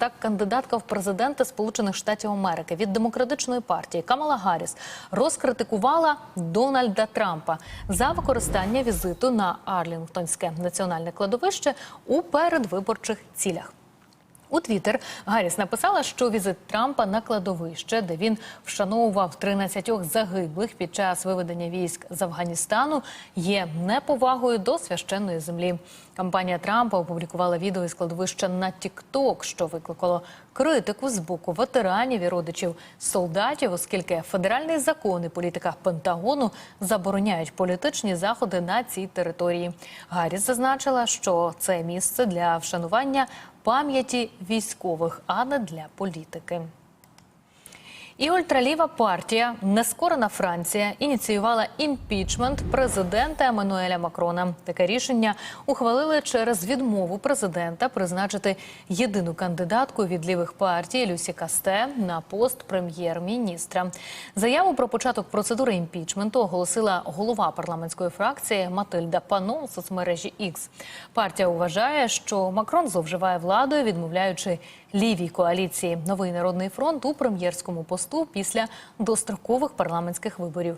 так кандидатка в президенти Сполучених Штатів Америки від демократичної партії Камала Гарріс розкритикувала Дональда Трампа за використання візиту на Арлінгтонське національне кладовище у передвиборчих цілях. У Твіттер Гарріс написала, що візит Трампа на кладовище, де він вшановував 13 загиблих під час виведення військ з Афганістану, є неповагою до священної землі. Кампанія Трампа опублікувала відео із кладовища на TikTok, що викликало критику з боку ветеранів і родичів солдатів, оскільки федеральний закон і політика Пентагону забороняють політичні заходи на цій території. Гарріс зазначила, що це місце для вшанування пам'яті військових, а не для політики. І ультраліва партія Нескорена Франція ініціювала імпічмент президента Еммануеля Макрона. Таке рішення ухвалили через відмову президента призначити єдину кандидатку від лівих партій Люсі Касте на пост прем'єр-міністра. Заяву про початок процедури імпічменту оголосила голова парламентської фракції Матильда Пано у соцмережі X. Партія вважає, що Макрон зловживає владою, відмовляючи лівій коаліції Новий народний фронт у прем'єрському посту після дострокових парламентських виборів